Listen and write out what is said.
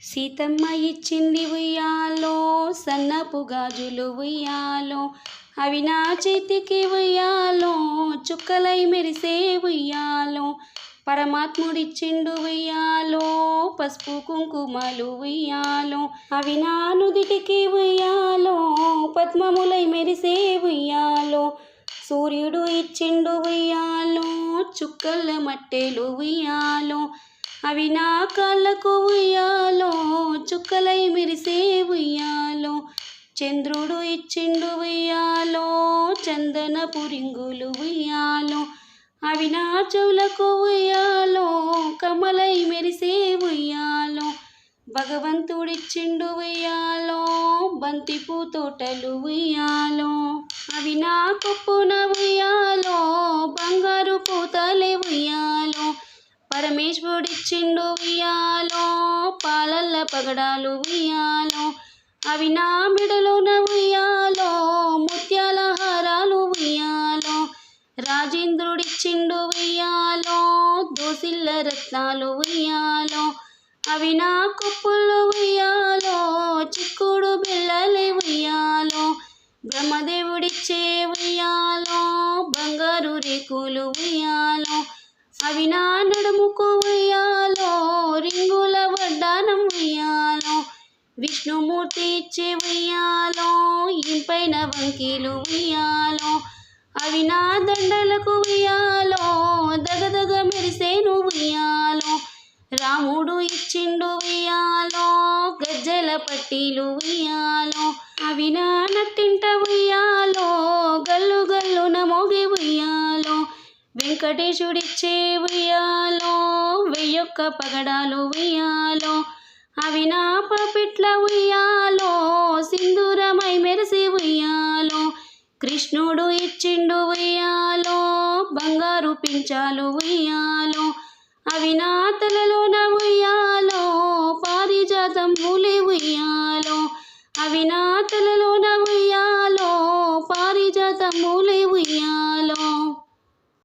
సీతమ్మ ఇచ్చింది ఉయ్యాలో సన్నపు గాజులు ఉయ్యాలో అవి నా చేతికి ఉయ్యాలో చుక్కలై మెరిసే ఉయ్యాలో. పరమాత్ముడిచ్చిండు ఉయ్యాలో పసుపు కుంకుమలు ఉయ్యాలో అవి నా నుదిటికి ఉయ్యాలో పద్మములై మెరిసే ఉయ్యాలో. సూర్యుడు ఇచ్చిండు ఉయ్యాలో చుక్కల మట్టెలు ఉయ్యాలో. అవి నా కాళ్ళకు ఉయ్యాలో చుక్కలై మెరిసే ఉయ్యాలో. చంద్రుడు ఇచ్చిండు ఉయ్యాలో చందన పురింగులు ఉయ్యాలో. అవి నా చెవులకు ఉయ్యాలో కమలై మెరిసే ఉయ్యాలో. భగవంతుడిచ్చిండు ఉయ్యాలో బంతిపూ తోటలు ఉయ్యాలో. అవి నా కొప్పున ఉయ్యాలో బంగారు పరమేశ్వరుడిచ్చిండు ఉయ్యాలో పాలల్ల పగడాలు ఉయ్యాలో అవి నా మెడలోన ఉయ్యాలో ముత్యాల హారాలు ఉయ్యాలో రాజేంద్రుడిచ్చిండు ఉయ్యాలో దోసిల్ల రత్నాలు ఉయ్యాలో అవి నా కుప్పులు ఉయ్యాలో చిక్కుడు బిళ్ళలే ఉయ్యాలో బ్రహ్మదేవుడిచ్చే ఉయ్యాలో బంగారు రేకులు ఉయ్యాలో అవి నా నడుముకు ఉయ్యాలో రింగుల వడ్డానం ఉయ్యాలో విష్ణుమూర్తి ఇచ్చే ఉయ్యాలో ఇంపైన వంకీలు ఉయ్యాలో అవి నా దండలకు ఉయ్యాలో దగదగ మెరిసేను ఉయ్యాలో రాముడు ఇచ్చిండు ఉయ్యాలో గజ్జల పట్టీలు ఉయ్యాలో అవి నా నట్టింట ఉయ్యాలో గల్లు గల్లున మోగి ఉయ్యాలో. వెంకటేశుడిచ్చే ఉయ్యాలో వెయ్యొక్క పగడాలు ఉయ్యాలో. అవి నా పపిట్ల ఉయ్యాలో సింధూరమై మెరిసి ఉయ్యాలో. కృష్ణుడు ఇచ్చిండు ఉయ్యాలో బంగారు పించాలు ఉయ్యాలో. అవి నా తలలోన ఉయ్యాలో పారిజాతం మూలే ఉయ్యాలో. అవి నా తలలోన ఉయ్యాలో పారిజాతం మూలే ఉయ్యాలో.